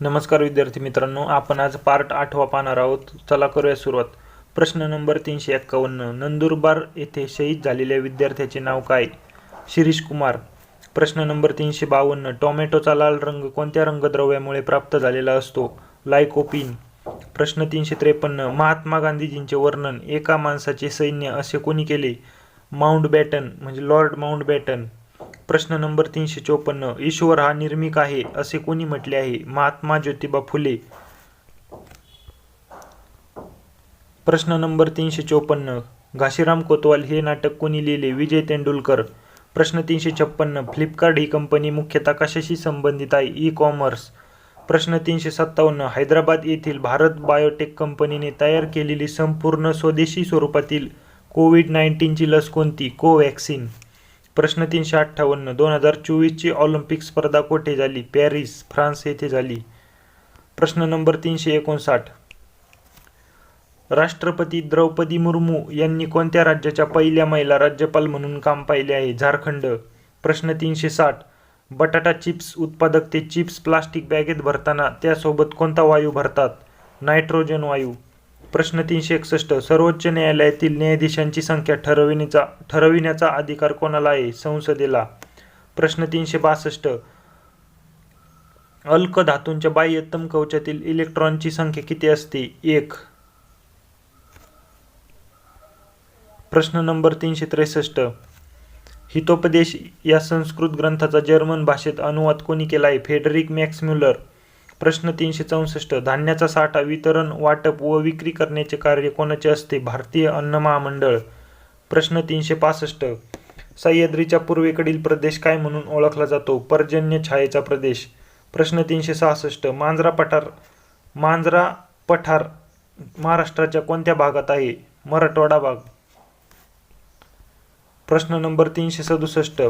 नमस्कार विद्यार्थी मित्रांनो आपण आज पार्ट आठवा पाहणार आहोत. चला करूया सुरुवात. प्रश्न नंबर तीनशे एक्कावन्न नंदुरबार येथे शहीद झालेल्या विद्यार्थ्याचे नाव काय? शिरीष कुमार. प्रश्न नंबर तीनशे बावन्न टॉमॅटोचा लाल रंग कोणत्या रंगद्रव्यामुळे प्राप्त झालेला असतो? लायकोपिन. प्रश्न तीनशे त्रेपन्न महात्मा गांधीजींचे वर्णन एका माणसाचे सैन्य असे कोणी केले? माउंट बॅटन म्हणजे लॉर्ड माउंट बॅटन प्रश्न नंबर तीनशे चोपन्न ईश्वर हा निर्मिक आहे असे कोणी म्हटले आहे? महात्मा ज्योतिबा फुले. प्रश्न नंबर तीनशे चोपन्न घाशीराम कोतवाल हे नाटक कोणी लिहिले? विजय तेंडुलकर. प्रश्न तीनशे छप्पन्न फ्लिपकार्ट ही कंपनी मुख्यतः कशाशी संबंधित आहे? ई कॉमर्स प्रश्न तीनशे सत्तावन्न हैदराबाद येथील भारत बायोटेक कंपनीने तयार केलेली संपूर्ण स्वदेशी स्वरूपातील कोविड नाईन्टीनची लस कोणती? कोवॅक्सिन. प्रश्न तीनशे अठ्ठावन्न. दोन हजार चोवीसची ऑलिम्पिक स्पर्धा कोठे झाली? पॅरिस फ्रान्स येथे झाली. प्रश्न नंबर तीनशे एकोणसाठ. राष्ट्रपती द्रौपदी मुर्मू यांनी कोणत्या राज्याच्या पहिल्या महिला राज्यपाल म्हणून काम पाहिले आहे? झारखंड. प्रश्न तीनशे साठ. बटाटा चिप्स उत्पादक ते चिप्स प्लास्टिक बॅगेत भरताना त्यासोबत कोणता वायू भरतात? नायट्रोजन वायू. प्रश्न तीनशे एकसष्ट. सर्वोच्च न्यायालयातील न्यायाधीशांची संख्या ठरविण्याचा ठरविण्याचा अधिकार कोणाला आहे? संसदेला. प्रश्न तीनशे बासष्ट. अल्क धातूंच्या बाह्यतम कवचातील इलेक्ट्रॉनची संख्या किती असते? एक. प्रश्न नंबर तीनशे त्रेसष्ट. हितोपदेश या संस्कृत ग्रंथाचा जर्मन भाषेत अनुवाद कोणी केला आहे फेडरिक मॅक्स म्युलर. प्रश्न तीनशे चौसष्ट धान्याचा साठा वितरण वाटप व विक्री करण्याचे कार्य कोणाचे असते? भारतीय अन्न महामंडळ. प्रश्न तीनशे पासष्ट सह्याद्रीच्या पूर्वेकडील प्रदेश काय म्हणून ओळखला जातो? पर्जन्य छायेचा प्रदेश. प्रश्न तीनशे सहासष्ट मांजरा पठार मांजरा पठार महाराष्ट्राच्या कोणत्या भागात आहे? मराठवाडा भाग. प्रश्न नंबर तीनशे सदुसष्ट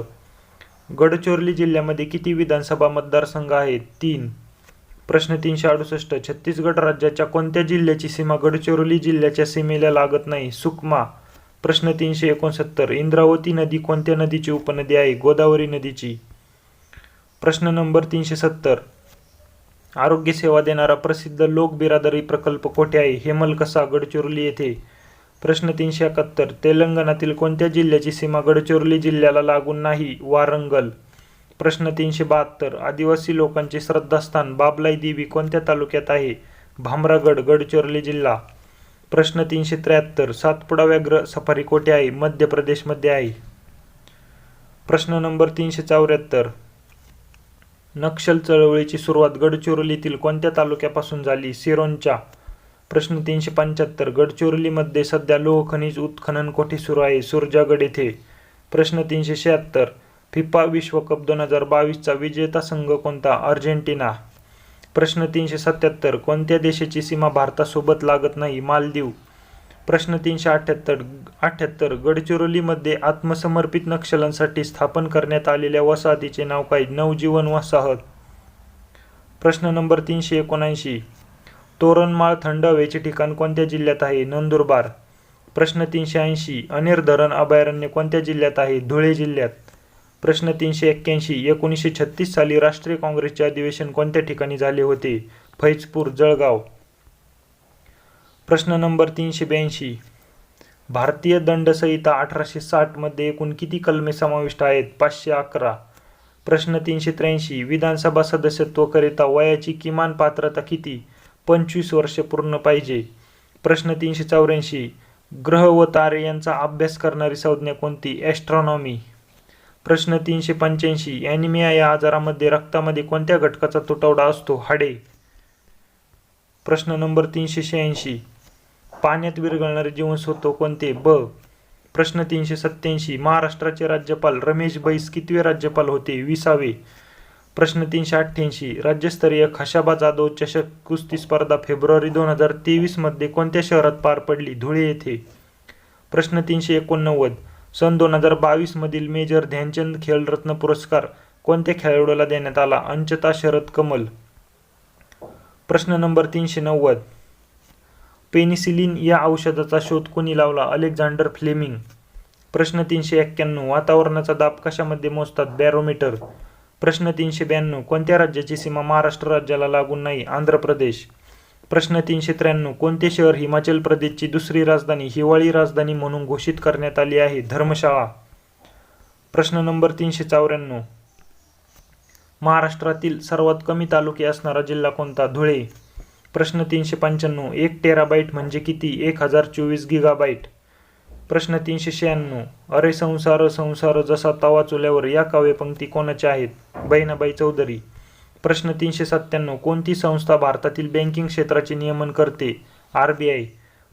गडचिरोली जिल्ह्यामध्ये किती विधानसभा मतदारसंघ आहेत? तीन. प्रश्न तीनशे अडुसष्ट. छत्तीसगड राज्याच्या कोणत्या जिल्ह्याची सीमा गडचिरोली जिल्ह्याच्या सीमेला लागत नाही? सुकमा. प्रश्न तीनशे एकोणसत्तर. इंद्रावती नदी कोणत्या नदीची उपनदी आहे? गोदावरी नदीची. प्रश्न नंबर तीनशे सत्तर. आरोग्य सेवा देणारा प्रसिद्ध लोक बिरादरी प्रकल्प कोठे आहे? हेमलकसा गडचिरोली येथे. प्रश्न तीनशे एकाहत्तर. तेलंगणातील कोणत्या जिल्ह्याची सीमा गडचिरोली जिल्ह्याला लागून नाही? वारंगल. प्रश्न तीनशे बहात्तर. आदिवासी लोकांचे श्रद्धास्थान बाबलाई देवी कोणत्या तालुक्यात आहे? भामरागड गडचिरोली जिल्हा. प्रश्न तीनशे त्र्याहत्तर. सातपुडा व्याघ्र सफारी कोठे आहे? मध्य प्रदेशमध्ये आहे. प्रश्न नंबर तीनशे चौऱ्याहत्तर. नक्षल चळवळीची सुरुवात गडचिरोलीतील कोणत्या तालुक्यापासून झाली? सिरोनच्या प्रश्न तीनशे पंच्याहत्तर. गडचिरोलीमध्ये सध्या लोहखनिज उत्खनन कोठे सुरू आहे? सुरजागड येथे. प्रश्न तीनशे शहात्तर. फिफा विश्वकप दोन हजार बावीसचा विजेता संघ कोणता? अर्जेंटिना. प्रश्न तीनशे सत्याहत्तर कोणत्या देशाची सीमा भारतासोबत लागत नाही? मालदीव. प्रश्न तीनशे अठ्ठ्याहत्तर अठ्ठ्याहत्तर गडचिरोलीमध्ये आत्मसमर्पित नक्षलांसाठी स्थापन करण्यात आलेल्या वसाहतीचे नाव काय? नवजीवन वसाहत. प्रश्न नंबर तीनशे एकोणऐंशी तोरणमाळ थंड हवेचे ठिकाण कोणत्या जिल्ह्यात आहे? नंदुरबार. प्रश्न तीनशे ऐंशी अनेर धरण अभयारण्य कोणत्या जिल्ह्यात आहे? धुळे जिल्ह्यात. प्रश्न तीनशे एक्क्याऐंशी. एकोणीसशे छत्तीस साली राष्ट्रीय काँग्रेसचे अधिवेशन कोणत्या ठिकाणी झाले होते? फैजपूर जळगाव. प्रश्न नंबर तीनशे ब्याऐंशी. भारतीय दंडसंहिता अठराशे साठमध्ये एकूण किती कलमे समाविष्ट आहेत? पाचशे अकरा. प्रश्न तीनशे त्र्याऐंशी. विधानसभा सदस्यत्वकरिता वयाची किमान पात्रता किती? पंचवीस वर्षे पूर्ण पाहिजे. प्रश्न तीनशे चौऱ्याऐंशी. ग्रह व तारे यांचा अभ्यास करणारी संज्ञा कोणती? ॲस्ट्रॉनॉमी प्रश्न तीनशे पंच्याऐंशी. ॲनिमिया या आजारामध्ये रक्तामध्ये कोणत्या घटकाचा तुटवडा असतो? हाडे. प्रश्न नंबर तीनशे शहाऐंशी. पाण्यात विरघळणारे जीवनसत्व कोणते? ब. प्रश्न तीनशे सत्याऐंशी महाराष्ट्राचे राज्यपाल रमेश बैस कितवे राज्यपाल होते? विसावे. प्रश्न तीनशे अठ्ठ्याऐंशी. राज्यस्तरीय खशाबा जाधव चषक कुस्ती स्पर्धा फेब्रुवारी दोन हजार तेवीसमध्ये कोणत्या शहरात पार पडली? धुळे येथे. प्रश्न तीनशे एकोणनव्वद. सन दोन हजार बावीसमधील मेजर ध्यानचंद खेलरत्न पुरस्कार कोणत्या खेळाडूला देण्यात आला? अंचता शरद कमल. प्रश्न नंबर तीनशे नव्वद. पेनिसिलिन या औषधाचा शोध कोणी लावला? Alexander Fleming. प्रश्न तीनशे एक्क्याण्णव. वातावरणाचा दाब कशामध्ये मोजतात? बॅरोमीटर. प्रश्न तीनशे ब्याण्णव. कोणत्या राज्याची सीमा महाराष्ट्र राज्याला लागून नाही? आंध्र प्रदेश. प्रश्न तीनशे त्र्याण्णव कोणते शहर हिमाचल प्रदेशची दुसरी राजधानी हिवाळी राजधानी म्हणून घोषित करण्यात आली आहे? धर्मशाळा. प्रश्न नंबर तीनशे चौऱ्याण्णव. महाराष्ट्रातील सर्वात कमी तालुके असणारा जिल्हा कोणता? धुळे. प्रश्न तीनशे पंच्याण्णव एक टेराबाईट म्हणजे किती? एक हजार चोवीस गिगाबाईट. प्रश्न तीनशे शहाण्णव अरे संसार संसार जसा तवा चुल्यावर या काव्यपंक्ती कोणाच्या आहेत? बहिणाबाई चौधरी. प्रश्न तीनशे सत्त्याण्णव. कोणती संस्था भारतातील बँकिंग क्षेत्राचे नियमन करते? R B I.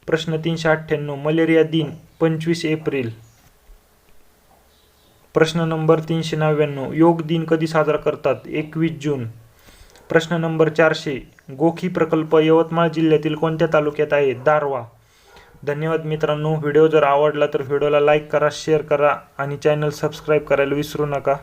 प्रश्न तीनशे अठ्ठ्याण्णव. मलेरिया दिन पंचवीस एप्रिल. प्रश्न नंबर तीनशे नव्याण्णव. योग दिन कधी साजरा करतात? एकवीस जून. प्रश्न नंबर चारशे. गोखी प्रकल्प यवतमाळ जिल्ह्यातील कोणत्या तालुक्यात आहे? दारवा धन्यवाद मित्रांनो. व्हिडिओ जर आवडला तर व्हिडिओला लाईक करा शेअर करा आणि चॅनल सबस्क्राईब करायला विसरू नका.